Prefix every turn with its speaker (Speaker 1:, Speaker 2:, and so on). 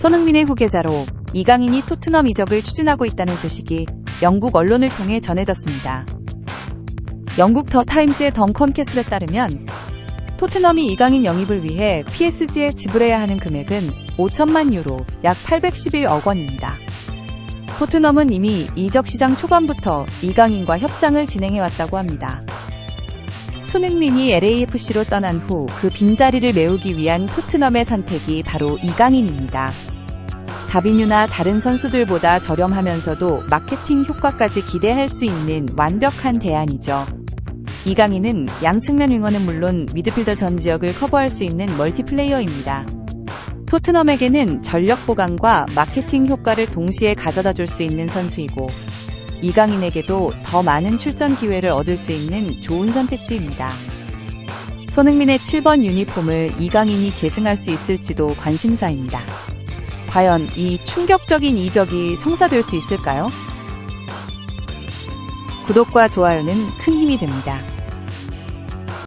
Speaker 1: 손흥민의 후계자로 이강인이 토트넘 이적을 추진하고 있다는 소식이 영국 언론을 통해 전해졌습니다. 영국 더 타임즈의 덩컨 캐슬에 따르면 토트넘이 이강인 영입을 위해 PSG에 지불해야 하는 금액은 5천만 유로, 약 811억 원입니다. 토트넘은 이미 이적 시장 초반부터 이강인과 협상을 진행해왔다고 합니다. 손흥민이 LAFC로 떠난 후 그 빈자리를 메우기 위한 토트넘의 선택이 바로 이강인입니다. 사비뉴나 다른 선수들보다 저렴하면서도 마케팅 효과까지 기대할 수 있는 완벽한 대안이죠. 이강인은 양측면 윙어는 물론 미드필더 전 지역을 커버할 수 있는 멀티플레이어입니다. 토트넘에게는 전력 보강과 마케팅 효과를 동시에 가져다 줄 수 있는 선수이고 이강인에게도 더 많은 출전 기회를 얻을 수 있는 좋은 선택지입니다. 손흥민의 7번 유니폼을 이강인이 계승할 수 있을지도 관심사입니다. 과연 이 충격적인 이적이 성사될 수 있을까요? 구독과 좋아요는 큰 힘이 됩니다.